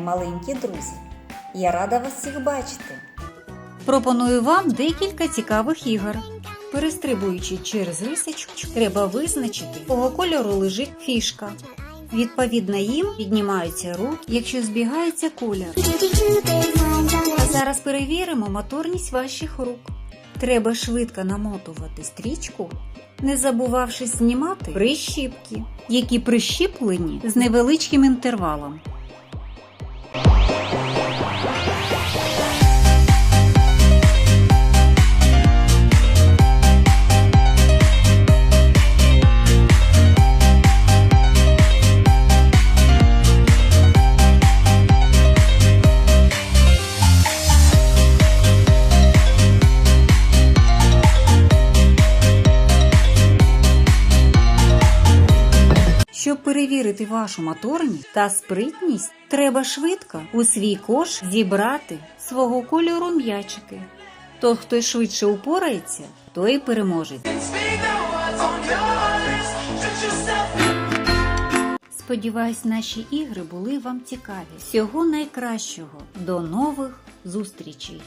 маленькі друзі. Я рада вас всіх бачити. Пропоную вам декілька цікавих ігор. Перестрибуючи через рисочку, треба визначити, якого кольору лежить фішка. Відповідно їм піднімаються руки, якщо збігається колір. А зараз перевіримо моторність ваших рук. Треба швидко намотувати стрічку, не забувавши знімати прищіпки, які прищіплені з невеличким інтервалом. Щоб перевірити вашу моторність та спритність, треба швидко у свій кош зібрати свого кольору м'ячики. То, хто швидше упорається, той і переможе. Сподіваюсь, наші ігри були вам цікаві. Всього найкращого. До нових зустрічей!